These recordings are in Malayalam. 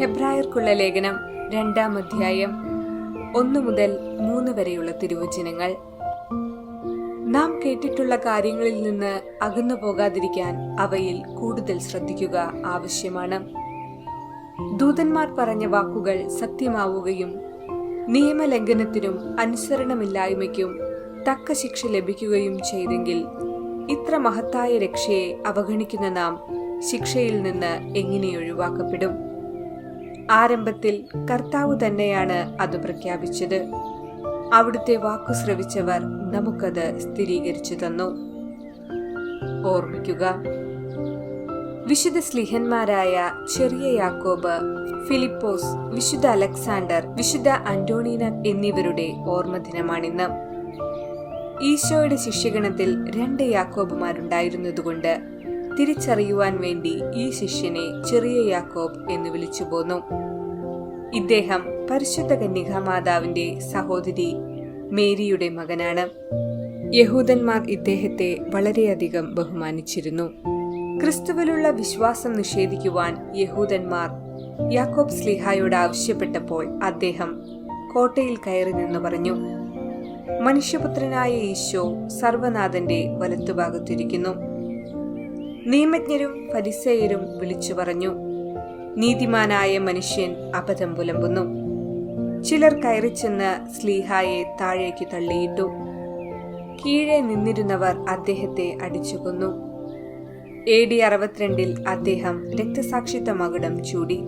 ഹെബ്രായർക്കുള്ള ലേഖനം രണ്ടാം അധ്യായം ഒന്നു മുതൽ മൂന്ന് വരെയുള്ള തിരുവചനങ്ങൾ. നാം കേട്ടിട്ടുള്ള കാര്യങ്ങളിൽ നിന്ന് അകന്നു പോകാതിരിക്കാൻ അവയിൽ കൂടുതൽ ശ്രദ്ധിക്കുക ആവശ്യമാണ്. ദൂതന്മാർ പറഞ്ഞ വാക്കുകൾ സത്യമാവുകയും നിയമലംഘനത്തിനും അനുസരണമില്ലായ്മയ്ക്കും തക്ക ശിക്ഷ ലഭിക്കുകയും ചെയ്തെങ്കിൽ ഇത്ര മഹത്തായ രക്ഷയെ അവഗണിക്കുന്ന നാം ശിക്ഷയിൽ നിന്ന് എങ്ങനെ ഒഴിവാക്കപ്പെടും? ആരംഭത്തിൽ കർത്താവ് തന്നെയാണ് അത് പ്രഖ്യാപിച്ചത്. അവിടുത്തെ വാക്കു ശ്രവിച്ചവർ നമുക്കത് സ്ഥിരീകരിച്ചു തന്നു. ഓർമ്മിക്കുക വിശുദ്ധ സ്ലിഹന്മാരായ ചെറിയ യാക്കോബ് ഫിലിപ്പോസ് വിശുദ്ധ അലക്സാണ്ടർ വിശുദ്ധ അന്റോണീന എന്നിവരുടെ ഓർമ്മദിനമാണിന്ന് ഈശോയുടെ ശിഷ്യഗണത്തിൽ രണ്ട് യാക്കോബുമാരുണ്ടായിരുന്നതുകൊണ്ട് തിരിച്ചറിയുവാൻ വേണ്ടി ഈ ശിഷ്യനെ ചെറിയ യാക്കോബ് എന്ന് വിളിച്ചു പോന്നു. ഇദ്ദേഹം പരിശുദ്ധ കന്യകാ മാതാവിന്റെ സഹോദരി മേരിയുടെ മകനാണ്. യഹൂദന്മാർ ഇദ്ദേഹത്തെ വളരെയധികം ബഹുമാനിച്ചിരുന്നു. ക്രിസ്തുവിലുള്ള വിശ്വാസം നിഷേധിക്കുവാൻ യഹൂദന്മാർ യാക്കോബ് സ്ലിഹായോട് ആവശ്യപ്പെട്ടപ്പോൾ അദ്ദേഹം കോട്ടയിൽ കയറി നിന്ന് പറഞ്ഞു മനുഷ്യപുത്രനായ ഈശോ സർവനാഥന്റെ വലത്തുഭാഗത്തിരിക്കുന്നു. നിയമജ്ഞരും ഫരിസേയരും വിളിച്ചു പറഞ്ഞു നീതിമാനായ മനുഷ്യൻ അബദ്ധം പുലമ്പുന്നു. ചിലർ കയറിച്ചെന്ന് സ്ലീഹായെ താഴേക്ക് തള്ളിയിട്ടു. കീഴെ നിന്നിരുന്നവർ അദ്ദേഹത്തെ അടിച്ചുകൊന്നു. എ ഡി അറുപത്തിരണ്ടിൽ അദ്ദേഹം രക്തസാക്ഷിത്വ മകുടം ചൂടി.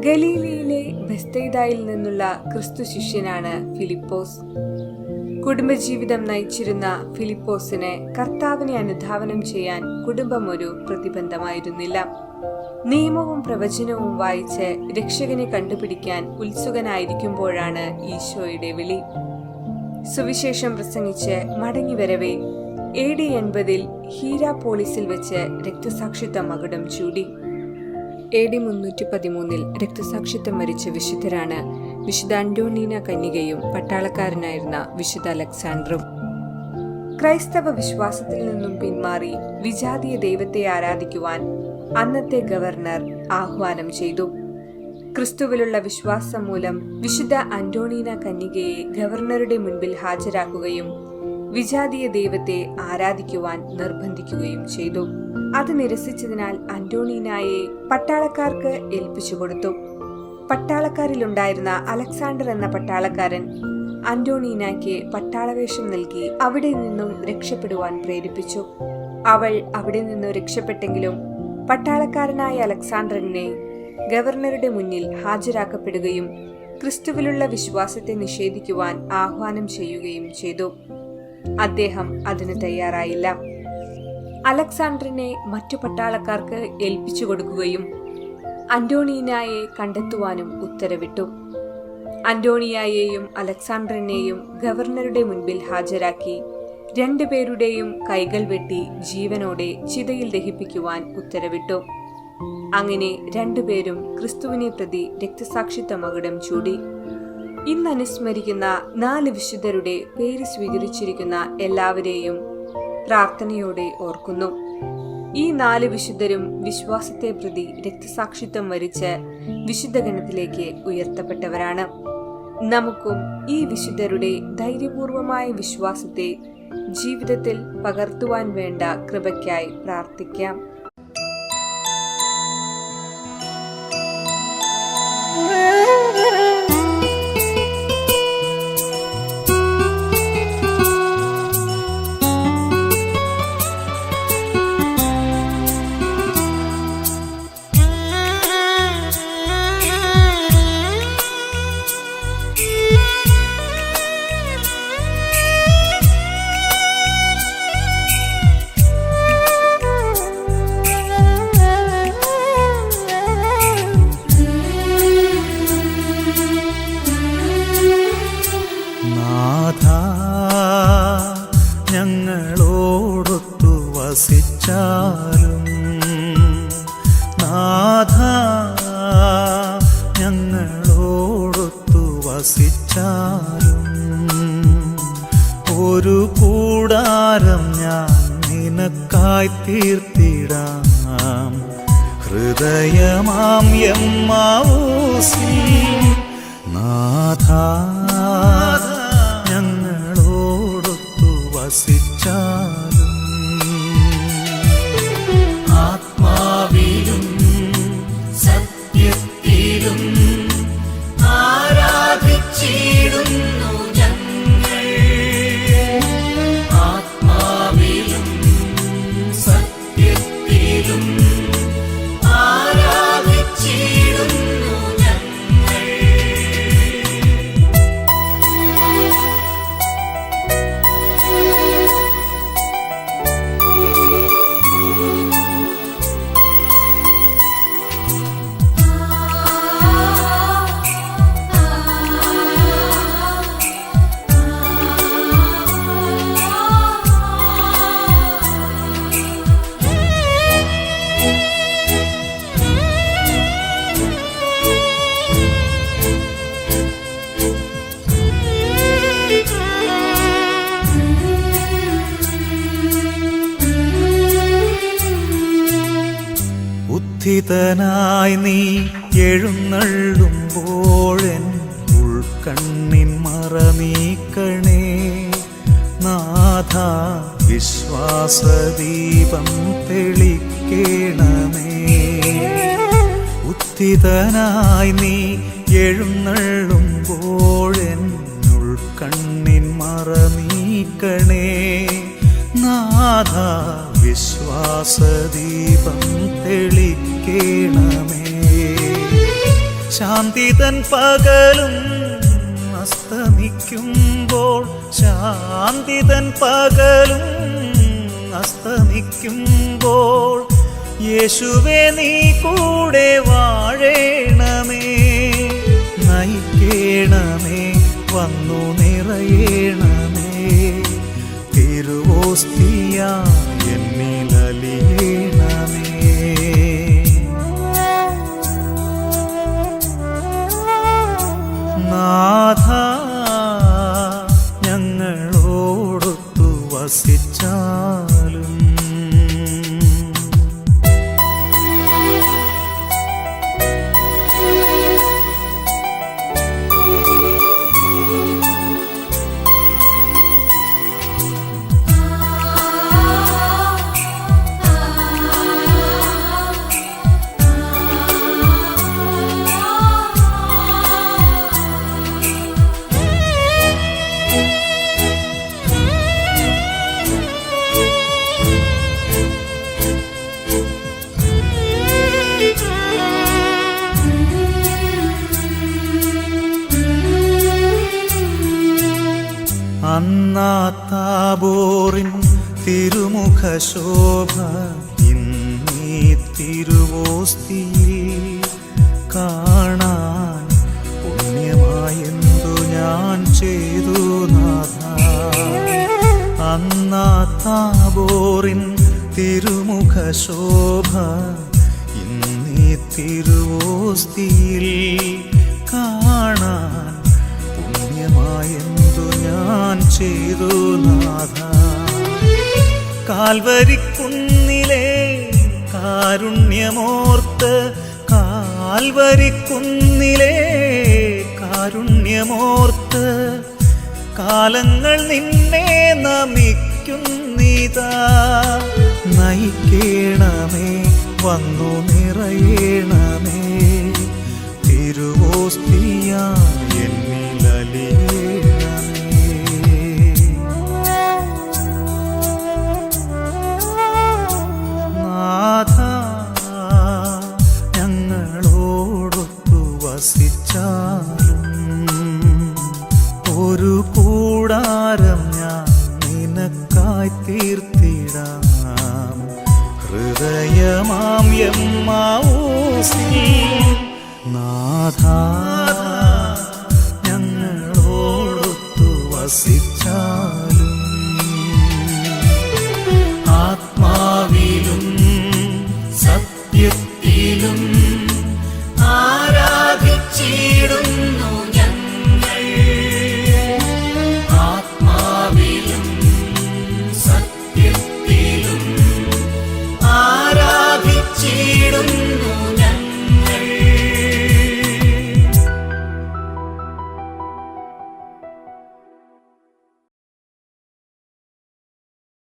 ഗലീലയിലെ ബെസ്തൈദായിൽ നിന്നുള്ള ക്രിസ്തു ശിഷ്യനാണ് ഫിലിപ്പോസ്. കുടുംബജീവിതം നയിച്ചിരുന്ന ഫിലിപ്പോസിന് കർത്താവിനെ അനുധാവനം ചെയ്യാൻ കുടുംബം ഒരു പ്രതിബന്ധമായിരുന്നില്ല. നിയമവും പ്രവചനവും വായിച്ച് രക്ഷകനെ കണ്ടുപിടിക്കാൻ ഉത്സുകനായിരിക്കുമ്പോഴാണ് ഈശോയുടെ വിളി. സുവിശേഷം പ്രസംഗിച്ച് മടങ്ങിവരവേ എ ഡി എൺപതിൽ ഹീരാപോളിസിൽ വെച്ച് രക്തസാക്ഷിത്വ മകുടം ചൂടി. എ ഡി മുന്നൂറ്റി പതിമൂന്നിൽ രക്തസാക്ഷിത്വം മരിച്ച വിശുദ്ധരാണ് വിശുദ്ധ അന്റോണീന കന്യകയും പട്ടാളക്കാരനായിരുന്ന വിശുദ്ധ അലക്സാണ്ടറും. ക്രൈസ്തവ വിശ്വാസത്തിൽ നിന്നും പിന്മാറി വിജാതീയ ദൈവത്തെ ആരാധിക്കുവാൻ അന്നത്തെ ഗവർണർ ആഹ്വാനം ചെയ്തു. ക്രിസ്തുവിലുള്ള വിശ്വാസം മൂലം വിശുദ്ധ അന്റോണീന കന്യകയെ ഗവർണറുടെ മുൻപിൽ ഹാജരാക്കുകയും വിജാതീയ ദൈവത്തെ ആരാധിക്കുവാൻ നിർബന്ധിക്കുകയും ചെയ്തു. അത് നിരസിച്ചതിനാൽ അന്റോണീനായെ പട്ടാളക്കാർക്ക് ഏൽപ്പിച്ചു കൊടുത്തു. പട്ടാളക്കാരിലുണ്ടായിരുന്ന അലക്സാണ്ടർ എന്ന പട്ടാളക്കാരൻ അന്റോണീനയ്ക്ക് പട്ടാളവേഷം നൽകി അവിടെ നിന്നും രക്ഷപ്പെടുവാൻ പ്രേരിപ്പിച്ചു. അവൾ അവിടെ നിന്നും രക്ഷപ്പെട്ടെങ്കിലും പട്ടാളക്കാരനായ അലക്സാണ്ടറിനെ ഗവർണറുടെ മുന്നിൽ ഹാജരാക്കപ്പെടുകയും ക്രിസ്തുവിലുള്ള വിശ്വാസത്തെ നിഷേധിക്കുവാൻ ആഹ്വാനം ചെയ്യുകയും ചെയ്തു. അദ്ദേഹം അതിന് തയ്യാറായില്ല. അലക്സാണ്ടറിനെ മറ്റു പട്ടാളക്കാർക്ക് ഏൽപ്പിച്ചു കൊടുക്കുകയും അന്റോണീനായെ കണ്ടെത്തുവാനും ഉത്തരവിട്ടു. അന്റോണിയായെയും അലക്സാണ്ടറിനെയും ഗവർണറുടെ മുൻപിൽ ഹാജരാക്കി രണ്ടുപേരുടെയും കൈകൾ വെട്ടി ജീവനോടെ ചിതയിൽ ദഹിപ്പിക്കുവാൻ ഉത്തരവിട്ടു. അങ്ങനെ രണ്ടുപേരും ക്രിസ്തുവിനെ പ്രതി രക്തസാക്ഷിത്വ മകുടം ചൂടി. ഇന്ന് അനുസ്മരിക്കുന്ന നാല് വിശുദ്ധരുടെ പേര് സ്വീകരിച്ചിരിക്കുന്ന എല്ലാവരെയും പ്രാർത്ഥനയോടെ ഓർക്കുന്നു. ഈ നാല് വിശുദ്ധരും വിശ്വാസത്തെ പ്രതി രക്തസാക്ഷിത്വം വരിച്ച് വിശുദ്ധഗണത്തിലേക്ക് ഉയർത്തപ്പെട്ടവരാണ്. നമുക്കും ഈ വിശുദ്ധരുടെ ധൈര്യപൂർവമായ വിശ്വാസത്തെ ജീവിതത്തിൽ പകർത്തുവാൻ വേണ്ട കൃപയ്ക്കായി പ്രാർത്ഥിക്കാം. ഞങ്ങളോടൊത്തു ഒരു കൂടാരം ഞാൻ നിനക്കായി തീർത്തിടാം. ഹൃദയമാം എമ്മാവൂരിൽ നാഥ ഉത്ഥിതനായി നീ എഴുന്നള്ളുമ്പോഴൻ ഉൾക്കണ്ണിൻ മറ നീക്കണേ നാഥ വിശ്വാസദീപം തെളിക്കേണമേ. ഉത്തിതനായി നീ എഴുന്നള്ളുമ്പോഴൻ ഉൾക്കണ്ണിൻ മറ നീക്കണേ നാഥ വിശ്വാസദീപം തെളിക്കേണമേ. ശാന്തിതൻ പകലും അസ്തമിക്കുമ്പോൾ ശാന്തി തൻ പകലും അസ്തമിക്കുമ്പോൾ യേശുവേ നീ കൂടെ വാഴേണമേ. നയിക്കേണമേ വന്നു നിറയേണമേ. തിരുവോസ്തിയാ നാഥ തിരുമുഖ ശോഭ ഇന്നീ തിരുവോസ്തിയിൽ കാണാൻ പുണ്യമായെന്തു ഞാൻ ചെയ്തു നാഥ. അന്നാ തിരുമുഖ ശോഭ ഇന്നീ തിരുവോസ്തിയിൽ കാൽവരിക്കുന്നിലെ കാരുണ്യമോർത്ത് കാൽവരിക്കുന്നിലെ കാരുണ്യമോർത്ത് കാലങ്ങൾ നിന്നെ നമിക്കുന്നിതാ. നയിക്കേണമേ വന്നു നിറയേണമേ. തിരുവോസ്തിയ